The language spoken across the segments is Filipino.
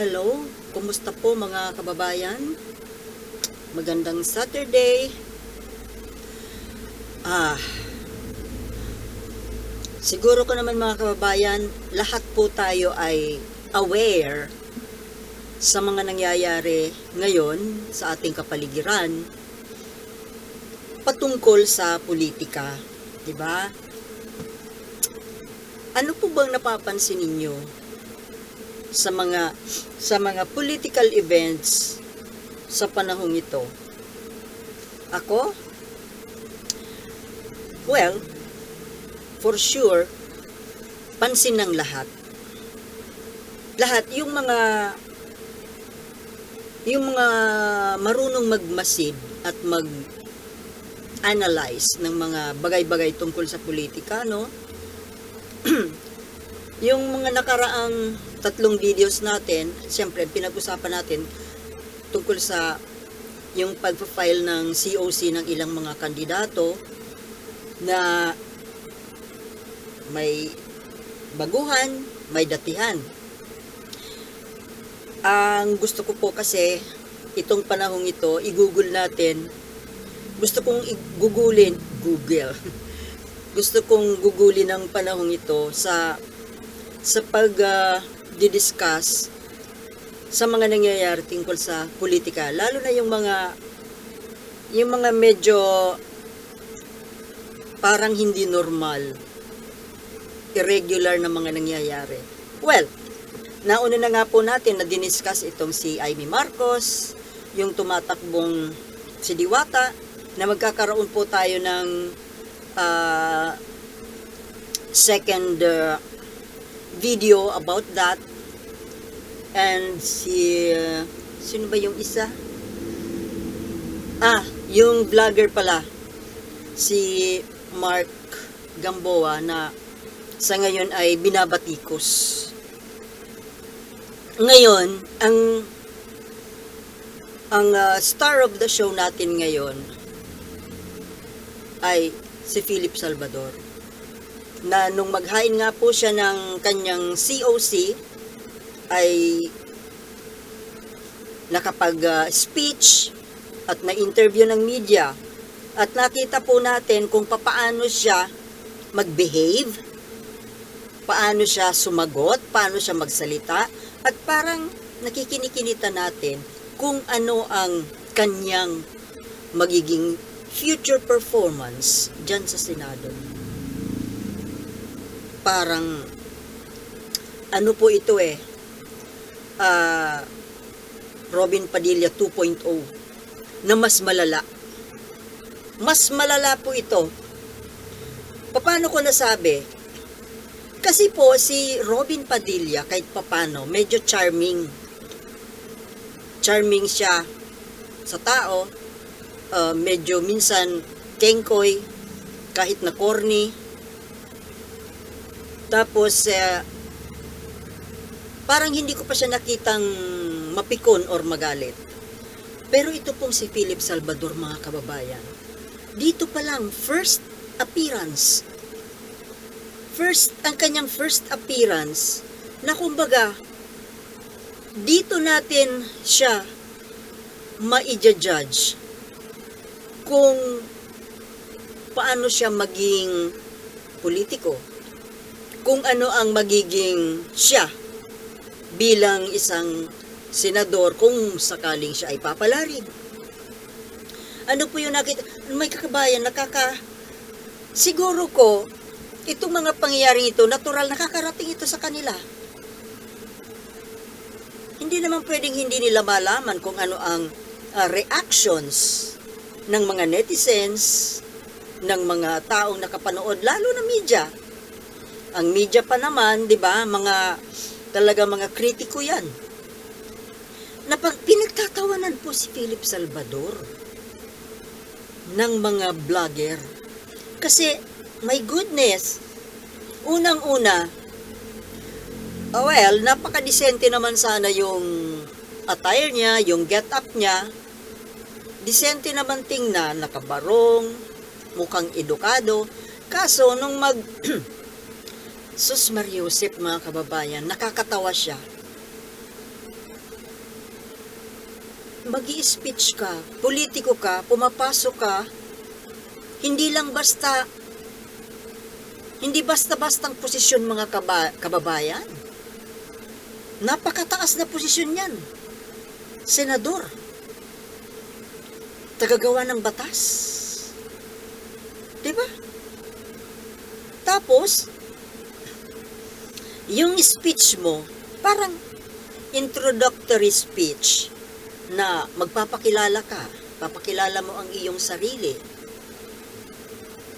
Hello, kumusta po mga kababayan? Magandang Saturday. Ah, siguro ko naman mga kababayan, lahat po tayo ay aware sa mga nangyayari ngayon sa ating kapaligiran patungkol sa politika, 'di ba? Ano po bang napapansin ninyo sa mga sa mga political events sa panahong ito? Ako? Well, for sure, pansin ng lahat. Lahat, yung mga yung mga marunong magmasid at mag analyze ng mga bagay-bagay tungkol sa politika, no? yung mga nakaraang tatlong videos natin, siyempre, pinag-usapan natin tungkol sa yung pag-file ng COC ng ilang mga kandidato na may baguhan, may datihan. Ang gusto ko po kasi, itong panahong ito, i-google natin, gusto kong i-googlein, Google, gusto kong gugulin ng panahong ito sa sa pag ah, di-discuss sa mga nangyayari tungkol sa politika lalo na yung mga yung mga medyo parang hindi normal irregular na mga nangyayari. Well nauna na nga po natin na diniscuss itong si Amy Marcos yung tumatakbong si Diwata na magkakaroon po tayo ng uh, second uh, video about that. And si uh, sino ba yung isa? Ah yung vlogger pala. Si Mark Gamboa na sa ngayon ay binabatikos. Ngayon ang ang uh, star of the show natin ngayon ay si Philip Salvador na nung maghain nga po siya ng kanyang COC ay nakapag-speech at na-interview ng media at nakita po natin kung papaano siya mag-behave, paano siya sumagot, paano siya magsalita at parang nakikinikinita natin kung ano ang kanyang magiging future performance dyan sa Senado. Parang, ano po ito eh, ah, Robin Padilla 2.0 na mas malala. Mas malala po ito. Paano ko nasabi? Kasi po si Robin Padilla kahit papano, medyo charming. Charming siya sa tao, uh, medyo minsan kengkoy, kahit na corny. Tapos, uh, parang hindi ko pa siya nakitang mapikon or magalit. Pero ito pong si Philip Salvador, mga kababayan. Dito pa lang, first appearance. First, ang kanyang first appearance, na kumbaga, dito natin siya ma-judge kung paano siya maging politiko. Kung ano ang magiging siya bilang isang senador kung sakaling siya ay papalarin. Ano po yung nakita? May kakabayan, nakaka... Siguro ko, itong mga pangyayaring ito, natural, nakakarating ito sa kanila. Hindi naman pwedeng hindi nila malaman kung ano ang uh, reactions ng mga netizens, ng mga taong nakapanood, lalo na media. Ang media pa naman, di ba, mga talaga mga kritiko yan. Na pag pinagtatawanan po si Philip Salvador ng mga vlogger. Kasi, my goodness, unang-una, oh well, napakadisente naman sana yung attire niya, yung get up niya. Disente naman tingnan, nakabarong, mukhang edukado. Kaso, nung mag... Sus Mariusip, mga kababayan, nakakatawa siya. mag speech ka, politiko ka, pumapasok ka, hindi lang basta, hindi basta-bastang posisyon mga kaba, kababayan. Napakataas na posisyon yan. Senador. Tagagawa ng batas. Diba? Tapos, yung speech mo, parang introductory speech na magpapakilala ka, papakilala mo ang iyong sarili.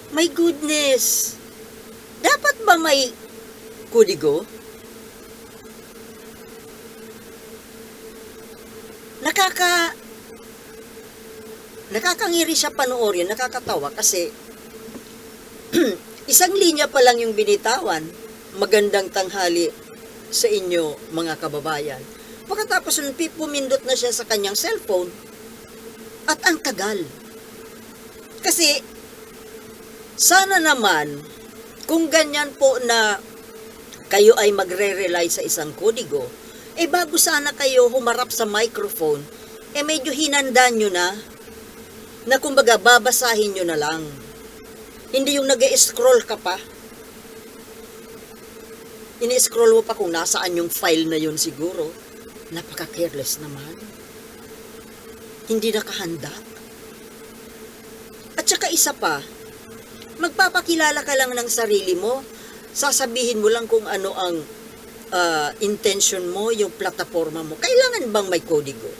My goodness! Dapat ba may kudigo? Nakaka... Nakakangiri siya panoorin, nakakatawa kasi isang linya pa lang yung binitawan. Magandang tanghali sa inyo mga kababayan. Pagkatapos nun, pumindot na siya sa kanyang cellphone at ang tagal. Kasi sana naman kung ganyan po na kayo ay magre-rely sa isang kodigo, eh bago sana kayo humarap sa microphone, eh medyo hinanda nyo na, na kumbaga babasahin nyo na lang. Hindi yung nag scroll ka pa. Ini-scroll mo pa kung nasaan yung file na yun siguro. Napaka-careless naman. Hindi nakahanda. At saka isa pa, magpapakilala ka lang ng sarili mo, sasabihin mo lang kung ano ang ah, intention mo, yung plataforma mo. Kailangan bang may kodigo?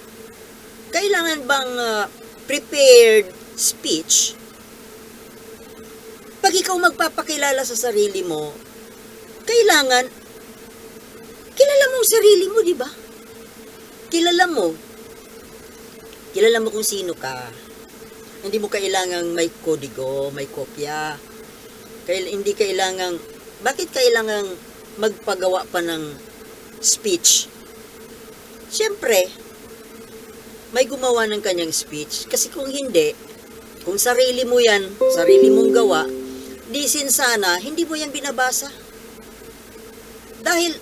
Kailangan bang ah, prepared speech? Pag ikaw magpapakilala sa sarili mo, kailangan kilala mo ang sarili mo, di ba? Kilala mo. Kilala mo kung sino ka. Hindi mo kailangang may kodigo, may kopya. Kail, hindi kailangang, bakit kailangang magpagawa pa ng speech? Siyempre, may gumawa ng kanyang speech. Kasi kung hindi, kung sarili mo yan, sarili mong gawa, di sin sana, hindi mo yan binabasa. Dahil,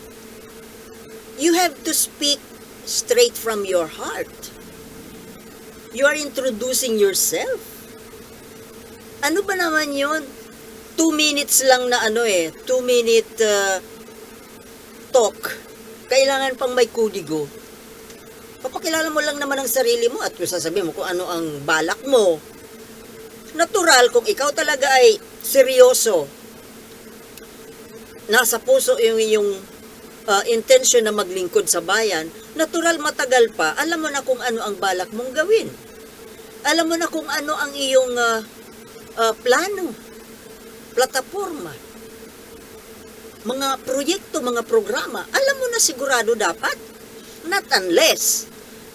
you have to speak straight from your heart. You are introducing yourself. Ano ba naman yun? Two minutes lang na ano eh, two minute uh, talk. Kailangan pang may kudigo. Papakilala mo lang naman ang sarili mo at kung sasabihin mo kung ano ang balak mo. Natural kung ikaw talaga ay seryoso. Nasa puso yung yung uh, intention na maglingkod sa bayan, natural matagal pa, alam mo na kung ano ang balak mong gawin. Alam mo na kung ano ang iyong uh, uh, plano, plataforma, mga proyekto, mga programa. Alam mo na sigurado dapat. Not unless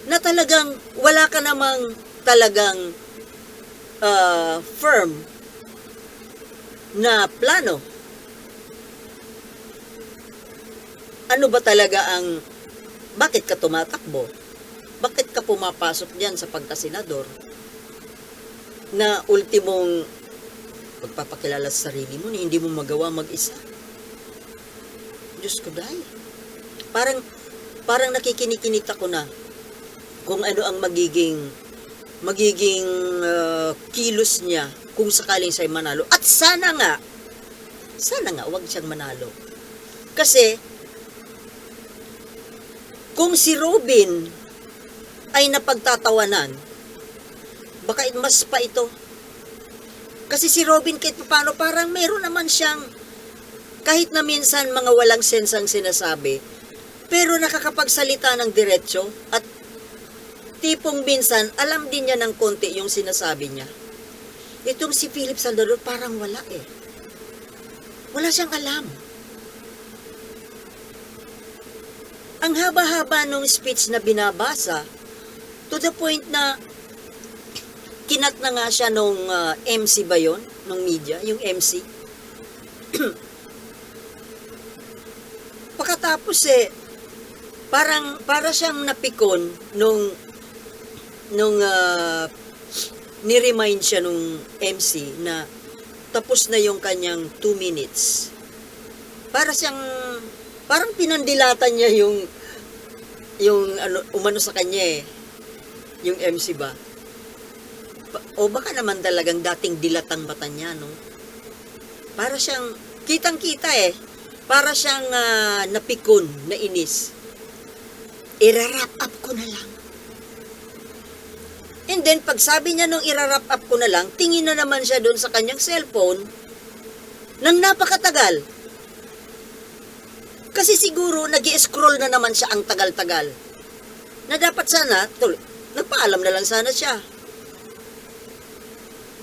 na talagang wala ka namang talagang uh, firm na plano ano ba talaga ang bakit ka tumatakbo? Bakit ka pumapasok diyan sa pagkasenador? Na ultimong pagpapakilala sa sarili mo na hindi mo magawa mag-isa. Diyos ko dahil. Parang, parang nakikinikinita ko na kung ano ang magiging magiging uh, kilos niya kung sakaling siya'y manalo. At sana nga, sana nga, wag siyang manalo. Kasi, kung si Robin ay napagtatawanan, baka mas pa ito. Kasi si Robin kahit paano parang meron naman siyang kahit na minsan mga walang sensang sinasabi, pero nakakapagsalita ng diretsyo at tipong minsan alam din niya ng konti yung sinasabi niya. Itong si Philip Salvador parang wala eh. Wala siyang alam. Ang haba-haba nung speech na binabasa to the point na kinat na nga siya nung uh, MC ba yun? Nung media, yung MC. Pagkatapos eh, parang, para siyang napikon nung, nung uh, ni-remind siya nung MC na tapos na yung kanyang 2 minutes. Para siyang parang pinandilatan niya yung yung ano umano sa kanya eh Yung MC ba? O baka naman talagang dating dilatang mata niya, no? Para siyang, kitang-kita eh, para siyang ah, napikon, na inis. Irarap up ko na lang. And then, pag sabi niya nung irarap up ko na lang, tingin na naman siya doon sa kanyang cellphone nang napakatagal. Kasi siguro, nag scroll na naman siya ang tagal-tagal. Na dapat sana, tul- nagpaalam na lang sana siya.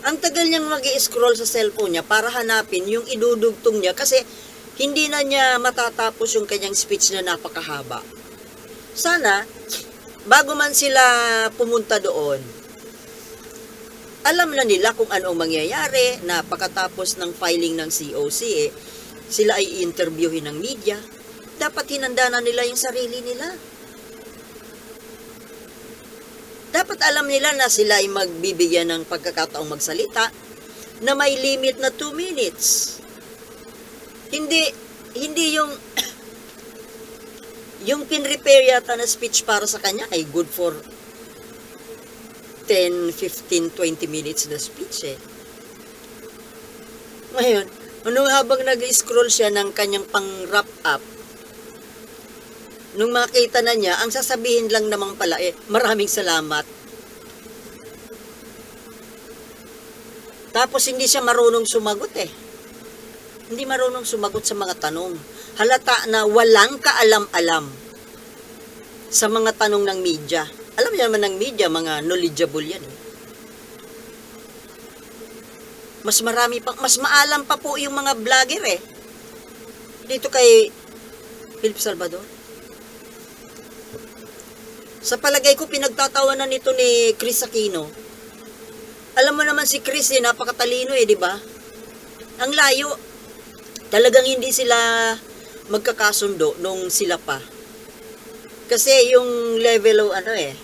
Ang tagal niyang mag scroll sa cellphone niya para hanapin yung idudugtong niya kasi hindi na niya matatapos yung kanyang speech na napakahaba. Sana, bago man sila pumunta doon, alam na nila kung ano ang mangyayari na pagkatapos ng filing ng COC, eh, sila ay interviewin ng media. Dapat hinanda na nila yung sarili nila. Dapat alam nila na sila ay magbibigyan ng pagkakataong magsalita na may limit na 2 minutes. Hindi, hindi yung yung pinrepare yata na speech para sa kanya ay good for 10, 15, 20 minutes na speech eh. Ngayon, nung habang nag-scroll siya ng kanyang pang-wrap up, nung makita na niya, ang sasabihin lang naman pala eh, maraming salamat. Tapos hindi siya marunong sumagot eh. Hindi marunong sumagot sa mga tanong. Halata na walang kaalam-alam sa mga tanong ng media. Alam niyo naman ng media, mga knowledgeable yan. eh. Mas marami pa, mas maalam pa po yung mga vlogger eh. Dito kay Philip Salvador. Sa palagay ko, pinagtatawanan nito ni Chris Aquino. Alam mo naman si Chris eh, napakatalino eh, di ba? Ang layo. Talagang hindi sila magkakasundo nung sila pa. Kasi yung level o ano eh,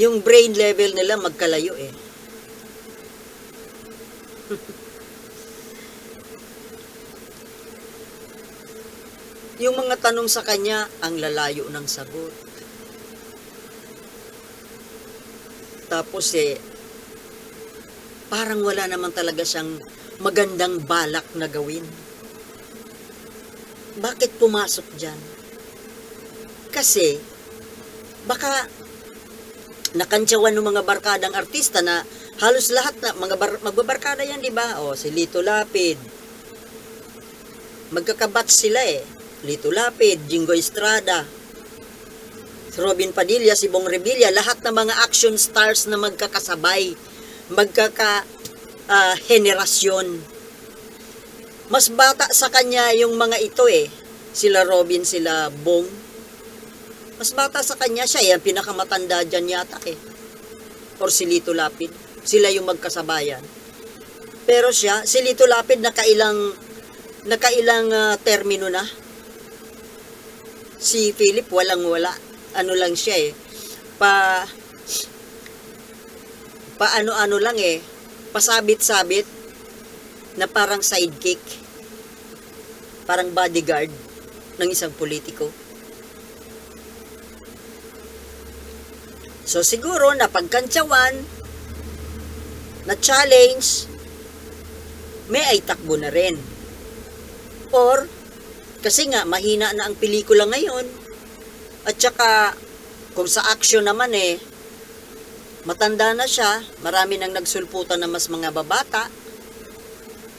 yung brain level nila magkalayo eh. yung mga tanong sa kanya, ang lalayo ng sagot. Tapos eh, parang wala naman talaga siyang magandang balak na gawin. Bakit pumasok dyan? Kasi, baka nakantsawan ng mga barkadang artista na halos lahat na mga bar, magbabarkada yan, di ba? O, si Lito Lapid. Magkakabat sila eh. Lito Lapid, Jingo Estrada, Robin Padilla, si Bong Revilla, lahat ng mga action stars na magkakasabay, magkaka henerasyon. Mas bata sa kanya yung mga ito eh. Sila Robin, sila Bong. Mas bata sa kanya siya, yan pinakamatanda dyan yata eh. Or si Lito Lapid. Sila yung magkasabayan. Pero siya, si Lito Lapid nakailang nakailang ah, termino na. Si Philip walang wala. Ano lang siya eh. Pa pa ano-ano lang eh. Pasabit-sabit na parang sidekick. Parang bodyguard ng isang politiko. So siguro na pagkantsawan, na challenge, may ay takbo na rin. Or, kasi nga, mahina na ang pelikula ngayon. At saka, kung sa action naman eh, matanda na siya, marami nang nagsulputan na mas mga babata,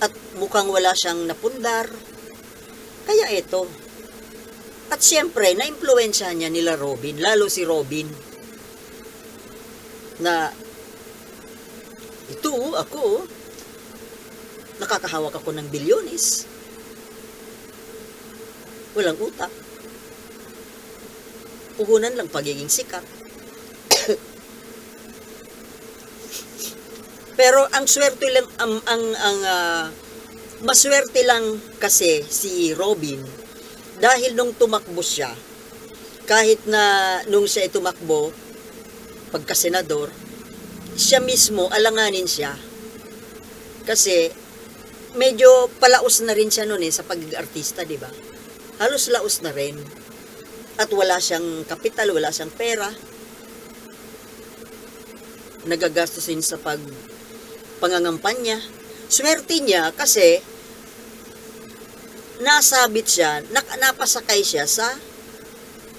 at mukhang wala siyang napundar. Kaya ito. At siyempre, na-impluensya niya nila Robin, lalo si Robin, na ito, ako, nakakahawak ako ng bilyones. Walang utak. Puhunan lang pagiging sikat. Pero ang swerte lang ang ang, ang ah, maswerte lang kasi si Robin dahil nung tumakbo siya kahit na nung siya tumakbo pagka senador siya mismo alanganin siya kasi medyo palaos na rin siya noon eh sa pagiging artista, di ba? Halos laos na rin. At wala siyang kapital, wala siyang pera. nagagastusin sa pag pangangampanya. Swerte niya kasi nasabit siya, nak napasakay siya sa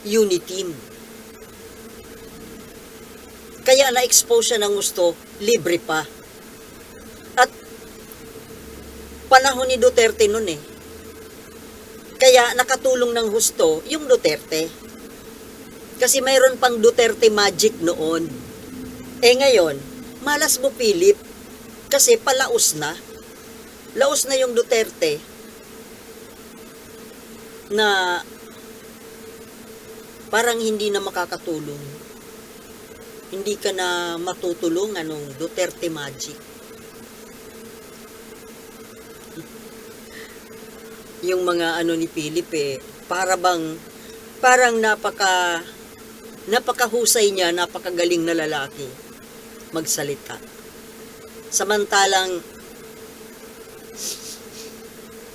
Uniteam. Kaya na-expose siya ng gusto, libre pa. At panahon ni Duterte noon eh. Kaya nakatulong ng husto yung Duterte. Kasi mayroon pang Duterte magic noon. Eh ngayon, malas mo Philip kasi palaos na. Laos na yung Duterte na parang hindi na makakatulong. Hindi ka na matutulungan ng Duterte magic. Yung mga ano ni Philip eh, para bang, parang napaka, napakahusay niya, napakagaling na lalaki magsalita. Samantalang,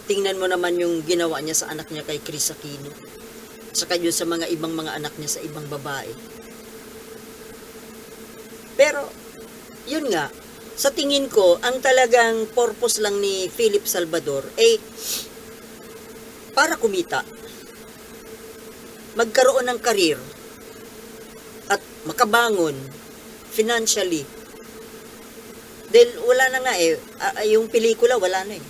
tingnan mo naman yung ginawa niya sa anak niya kay Chris Aquino. Saka yun sa mga ibang mga anak niya sa ibang babae. Pero, yun nga, sa tingin ko, ang talagang purpose lang ni Philip Salvador ay para kumita. Magkaroon ng karir at makabangon financially. Dahil wala na nga eh, yung pelikula wala na eh.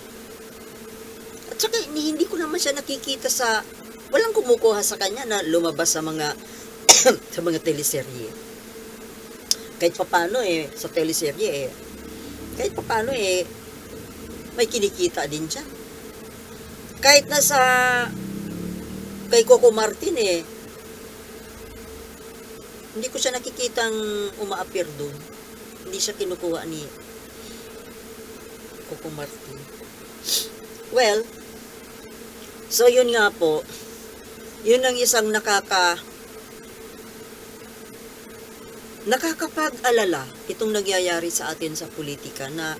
At saka hindi ko naman siya nakikita sa, walang kumukuha sa kanya na lumabas sa mga, sa mga teleserye. Kahit papano eh, sa teleserye eh, kahit papano eh, may kinikita din siya. Kahit na sa, kay Coco Martin eh, hindi ko siya nakikitang umaapir doon. Hindi siya kinukuha ni Coco Martin. Well, so yun nga po, yun ang isang nakaka nakakapag-alala itong nagyayari sa atin sa politika na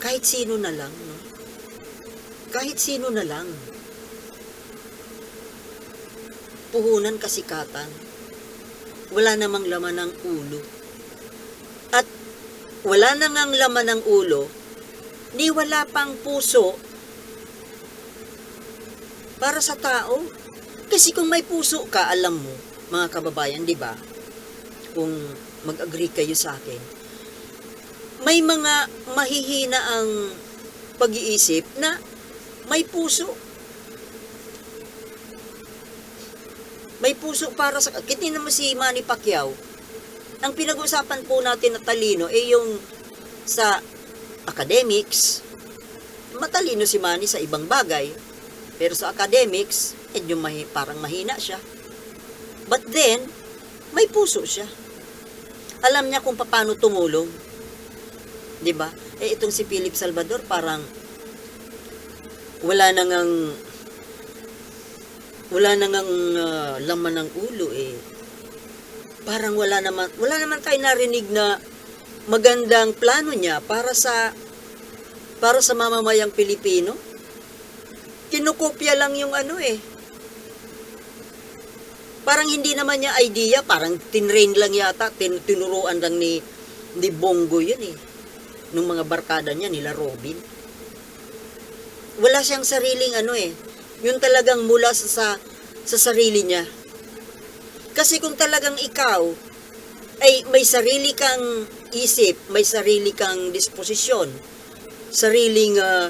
kahit sino na lang? Kahit sino na lang. Puhunan kasikatan. Wala namang laman ng ulo. At wala na laman ng ulo, ni wala pang puso para sa tao. Kasi kung may puso ka, alam mo, mga kababayan, di ba? Kung mag-agree kayo sa akin, may mga mahihina ang pag-iisip na may puso. May puso para sa... Kiti naman si Manny Pacquiao. Ang pinag-usapan po natin na talino ay yung sa academics. Matalino si Manny sa ibang bagay. Pero sa academics, medyo mahi, parang mahina siya. But then, may puso siya. Alam niya kung paano tumulong. 'Di ba? Eh itong si Philip Salvador parang wala na ngang wala na ngang ah, laman ng ulo eh. Parang wala naman wala naman tayo narinig na magandang plano niya para sa para sa mamamayang Pilipino. Kinukopya lang yung ano eh. Parang hindi naman niya idea, parang tinrain lang yata, tin, tinuruan lang ni, ni Bongo yun eh. Nung mga barkada niya, nila Robin. Wala siyang sariling ano eh. Yun talagang mula sa, sa, sa sarili niya. Kasi kung talagang ikaw ay may sarili kang isip, may sarili kang disposisyon, sariling ah,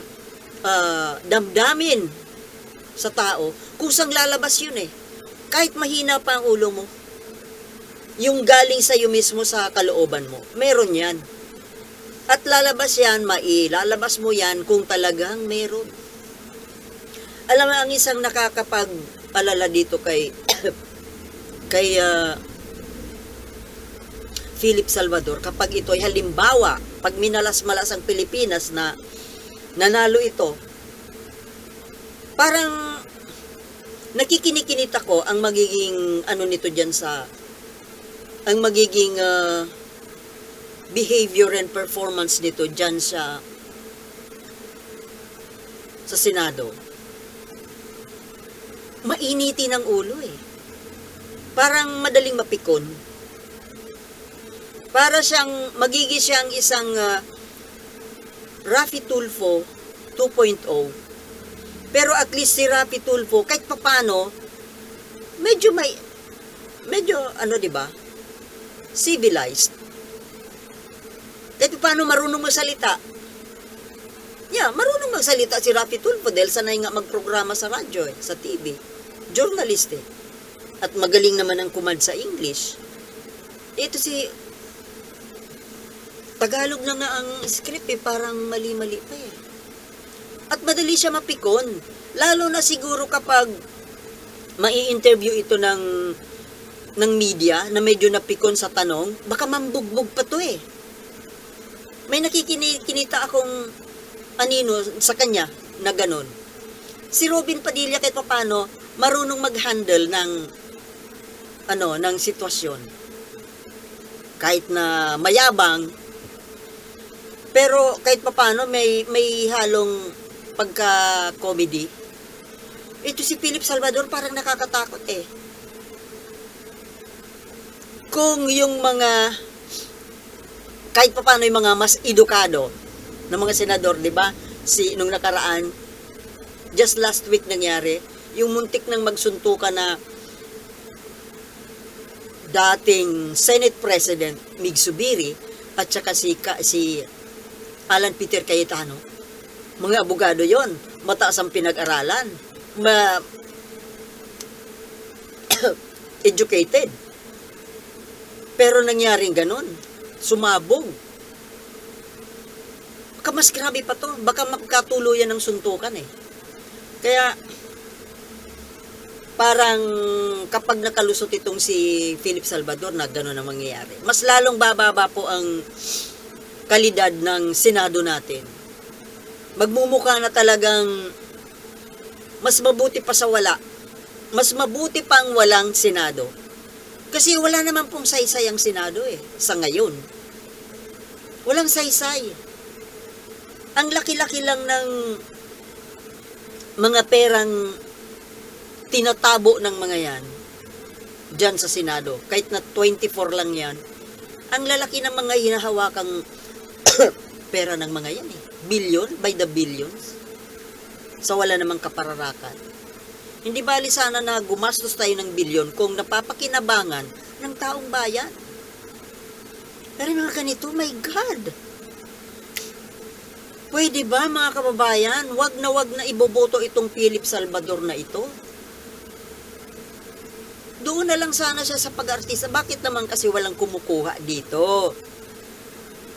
ah, damdamin sa tao, kusang lalabas yun eh. Kahit mahina pa ang ulo mo, yung galing sa iyo mismo sa kalooban mo, meron yan. At lalabas yan, mailalabas mo yan kung talagang meron. Alam mo, ang isang nakakapag-alala dito kay kay ah, Philip Salvador, kapag ito ay halimbawa, pag minalas-malas ang Pilipinas na nanalo ito, parang nakikinikinit ako ang magiging ano nito diyan sa ang magiging ah, behavior and performance nito diyan sa sa Senado. Mainiti ng ulo eh. Parang madaling mapikon. Para siyang, magiging siyang isang uh, Rafi Tulfo 2.0. Pero at least si Rafi Tulfo, kahit papano, medyo may, medyo, ano, ba? Civilized. Kahit paano marunong magsalita. Yeah, marunong magsalita si Rafi Tulfo dahil sanay nga magprograma sa radyo, eh, sa TV. Journalist eh. At magaling naman ang kumad sa English. Ito si Tagalog na nga ang script eh, parang mali-mali pa eh. At madali siya mapikon. Lalo na siguro kapag mai-interview ito ng ng media na medyo napikon sa tanong, baka mambugbog pa to eh. May nakikinita akong anino sa kanya na ganon. Si Robin Padilla kahit paano marunong mag-handle ng ano, ng sitwasyon. Kahit na mayabang, pero kahit papaano may may halong pagka-comedy. Ito si Philip Salvador parang nakakatakot eh. Kung yung mga kahit papaano yung mga mas edukado ng mga senador, 'di ba? Si nung nakaraan just last week nangyari, yung muntik nang magsuntukan na dating Senate President Mig Subiri at saka si, si Alan Peter Cayetano. Mga abogado yon mataas ang pinag-aralan, ma educated. Pero nangyaring ganun, sumabog. Baka mas grabe pa to, baka magkatuluyan ng suntukan eh. Kaya, parang kapag nakalusot itong si Philip Salvador na gano'n ang mangyayari, mas lalong bababa po ang kalidad ng Senado natin. Magmumukha na talagang mas mabuti pa sa wala. Mas mabuti pang walang Senado. Kasi wala naman pong saysay ang Senado eh, sa ngayon. Walang saysay. Ang laki-laki lang ng mga perang tinatabo ng mga yan dyan sa Senado. Kahit na 24 lang yan, ang lalaki ng mga hinahawakang pera ng mga yan eh. Billion by the billions. Sa wala namang kapararakan. Hindi bali sana na gumastos tayo ng bilyon kung napapakinabangan ng taong bayan. Pero mga ganito, my God! Pwede ba mga kababayan, wag na wag na iboboto itong Philip Salvador na ito? Doon na lang sana siya sa pag-artista. Bakit naman kasi walang kumukuha dito?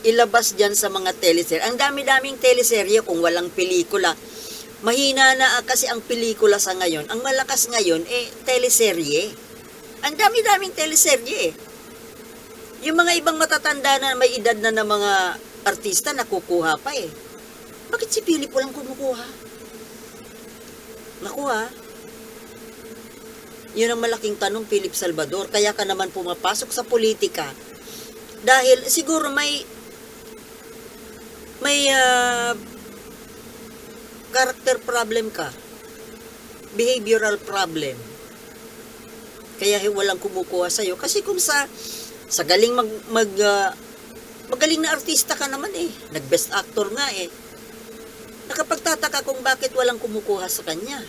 Ilabas dyan sa mga teleserye. Ang dami-daming teleserye kung walang pelikula. Mahina na kasi ang pelikula sa ngayon. Ang malakas ngayon, eh, teleserye. Ang dami-daming teleserye eh. Yung mga ibang matatanda na may edad na ng mga artista, nakukuha pa eh. Bakit si Philip walang kumukuha? Nakuha. Yun ang malaking tanong, Philip Salvador. Kaya ka naman pumapasok sa politika. Dahil siguro may may ah, character problem ka. Behavioral problem. Kaya walang kumukuha sa'yo. Kasi kung sa sa galing mag, mag ah, magaling na artista ka naman eh. Nag-best actor nga eh. Nakapagtataka kung bakit walang kumukuha sa kanya.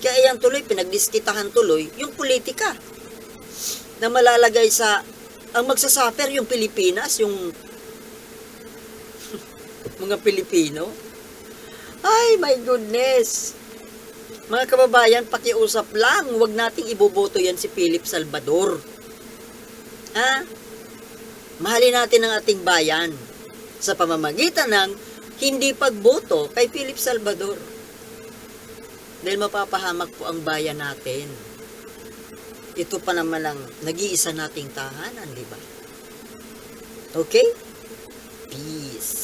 Kaya yan tuloy, pinagdiskitahan tuloy, yung politika. Na malalagay sa, ang magsasuffer yung Pilipinas, yung mga Pilipino. Ay, my goodness. Mga kababayan, pakiusap lang, huwag nating iboboto yan si Philip Salvador. Ha? Mahalin natin ang ating bayan sa pamamagitan ng hindi pagboto kay Philip Salvador. Dahil mapapahamak po ang bayan natin. Ito pa naman ang nag-iisa nating tahanan, di ba? Okay? Peace.